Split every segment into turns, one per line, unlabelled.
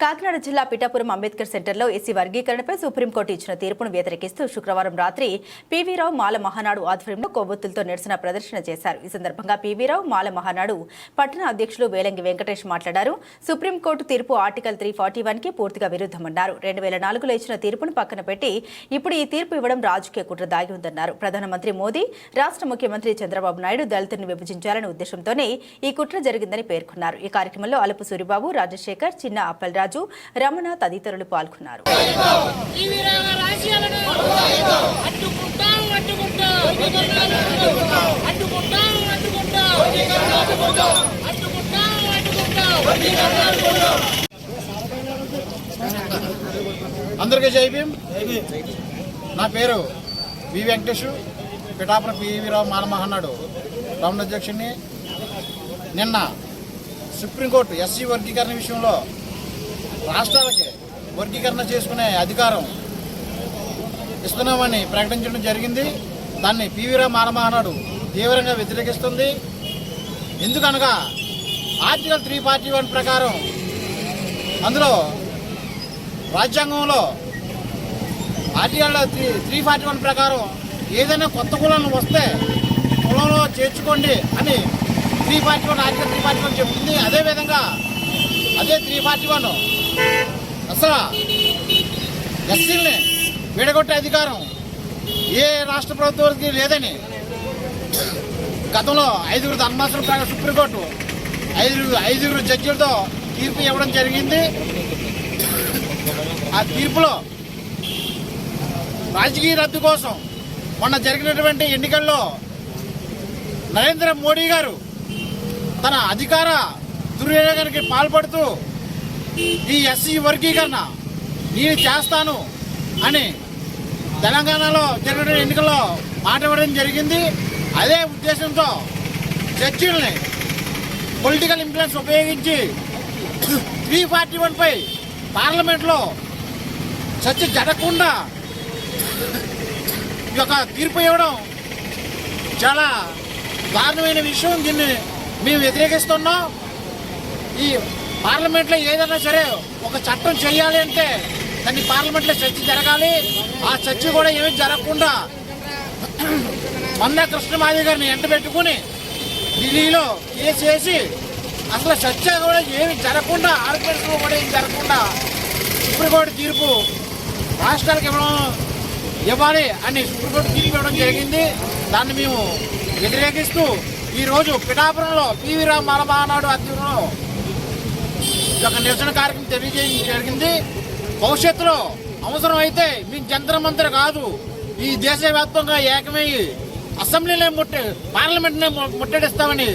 కాకినాడ జిల్లా పిఠాపురం అంబేద్కర్ సెంటర్లో SC వర్గీకరణపై supreme court ఇచ్చిన తీర్పును వ్యతిరేకిస్తూ శుక్రవారం రాత్రి పీవీరావు మాల మహానాడు ఆధ్వర్యంలో కొవ్వొత్తులతో నిరసన ప్రదర్శన చేశారు. ఈ సందర్భంగా పీవీరావు మాల మహానాడు పట్టణ అధ్యక్షులు వేలంగి వెంకటేష్ మాట్లాడారు. సుప్రీంకోర్టు తీర్పు ఆర్టికల్ త్రీ ఫార్టీ వన్కి పూర్తిగా విరుద్ధమన్నారు. రెండు వేల నాలుగులో ఇచ్చిన తీర్పును పక్కన పెట్టి ఇప్పుడు ఈ తీర్పు ఇవ్వడం రాజకీయ కుట్ర దాగి ఉందన్నారు. ప్రధానమంత్రి మోదీ రాష్ట్ర ముఖ్యమంత్రి చంద్రబాబు నాయుడు దళితులను విభజించాలనే ఉద్దేశంతోనే ఈ కుట్ర జరిగిందని పేర్కొన్నారు. ఈ కార్యక్రమంలో అలుపు సూరిబాబు రాజశేఖర్ చిన్న అప్పలరాజు రమణ తదితరులు పాల్గొన్నారు.
అందరికీ జై భీమ్. నా పేరు వి వెంకటేష్. పిఠాపురం పివిరావు మాల రమణ రౌండ్ అధ్యక్షుడిని. నిన్న సుప్రీంకోర్టు ఎస్సీ వర్గీకరణ విషయంలో రాష్ట్రాలకి వర్గీకరణ చేసుకునే అధికారం ఇస్తున్నామని ప్రకటించడం జరిగింది. దాన్ని పీవీరా మానమానాడు తీవ్రంగా వ్యతిరేకిస్తుంది. ఎందుకనగా ఆర్టికల్ త్రీ ఫార్టీ వన్ ప్రకారం అందులో రాజ్యాంగంలో article three three forty one ప్రకారం ఏదైనా కొత్త కులం వస్తే కులంలో చేర్చుకోండి అని three forty one article three forty one చెప్తుంది. అదేవిధంగా అదే త్రీ ఫార్టీ వన్ అసలు ఎస్సీల్ని విడగొట్టే అధికారం ఏ రాష్ట్ర ప్రభుత్వానికి లేదని గతంలో ఐదుగురు ధర్మాసనం ప్రకారం సుప్రీంకోర్టు ఐదుగురు ఐదుగురు జడ్జిలతో తీర్పు ఇవ్వడం జరిగింది. ఆ తీర్పులో రాజకీయ రద్దు కోసం మొన్న జరిగినటువంటి ఎన్నికల్లో నరేంద్ర మోడీ గారు తన అధికార దుర్వినియోగానికి పాల్పడుతూ ఈ ఎస్సీ వర్గీకరణ నేను చేస్తాను అని తెలంగాణలో జరిగిన ఎన్నికల్లో మాట ఇవ్వడం జరిగింది. అదే ఉద్దేశంతో జడ్జీలని పొలిటికల్ ఇన్ఫ్లుయెన్స్ ఉపయోగించి త్రీ ఫార్టీ వన్పై పార్లమెంట్లో చర్చ జరగకుండా ఈ యొక్క తీర్పు ఇవ్వడం చాలా దారుణమైన విషయం. దీన్ని మేము వ్యతిరేకిస్తున్నాం. ఈ పార్లమెంట్లో ఏదైనా సరే ఒక చట్టం చేయాలి అంటే దాన్ని పార్లమెంట్లో చర్చ జరగాలి. ఆ చర్చ కూడా ఏమీ జరగకుండా మందా కృష్ణమాది గారిని ఎంట పెట్టుకుని ఢిల్లీలో కేసు వేసి అసలు చర్చ కూడా ఏమి జరగకుండా ఆర్గ్యుమెంట్స్ కూడా ఏమి జరగకుండా సుప్రీంకోర్టు తీర్పు రాష్ట్రాలకు ఇవ్వడం ఇవ్వాలి అని సుప్రీంకోర్టు తీర్పు ఇవ్వడం జరిగింది. దాన్ని మేము వ్యతిరేకిస్తూ ఈరోజు పిఠాపురంలో పివి రామ్ మహానాడు ఆధ్వర్యంలో ఒక నిరసన కార్యక్రమం తెలియజేయడం జరిగింది. భవిష్యత్తులో అవసరం అయితే మీ జంతర మంత్ర కాదు. ఈ దేశవ్యాప్తంగా ఏకమయ్యి అసెంబ్లీనే ముట్టె పార్లమెంట్నే ముట్టడిస్తామని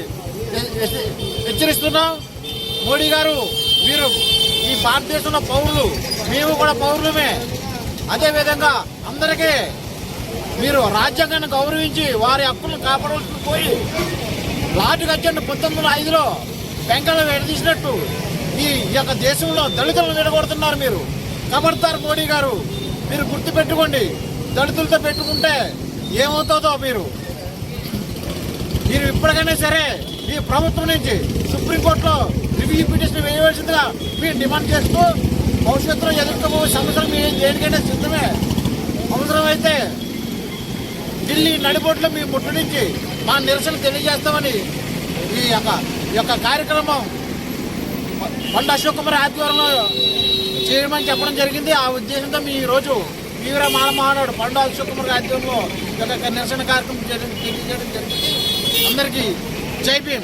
హెచ్చరిస్తున్నాం. మోడీ గారు మీరు ఈ భారతదేశంలో పౌరులు మేము కూడా పౌరులమే. అదేవిధంగా అందరికీ మీరు రాజ్యాంగాన్ని గౌరవించి వారి హక్కులను కాపాడవలసి పోయి లాటు గజ్జెంట్ పంతొమ్మిది వందల ఐదులో వెంకన్న విడదీసినట్టు ఈ యొక్క దేశంలో దళితులను నిలగొడుతున్నారు మీరు. కబడతారు మోడీ గారు మీరు గుర్తు పెట్టుకోండి దళితులతో పెట్టుకుంటే ఏమవుతుందో మీరు. మీరు ఇప్పటికైనా సరే ఈ ప్రభుత్వం నుంచి సుప్రీంకోర్టులో రివ్యూ పిటిషన్ వేయవలసిందిగా మీరు డిమాండ్ చేస్తూ భవిష్యత్తులో ఎదుర్కోబోయే సంవత్సరం మీరు దేనికైనా సిద్ధమే? అవసరమైతే ఢిల్లీ నడిబొట్లో మేము నుంచి మా నిరసన తెలియజేస్తామని ఈ యొక్క ఈ యొక్క కార్యక్రమం కొండ అశోక్ కుమార్ ఆధ్వర్యంలో చేయమని చెప్పడం జరిగింది. ఆ ఉద్దేశంతో మీ ఈరోజు తీవ్ర మాల మహానాడు పండు అశోక్ కుమార్ ఆధ్వర్యంలో యొక్క నిరసన కార్యక్రమం చేయడం- తెలియజేయడం జరిగింది. అందరికీ జై భీమ్.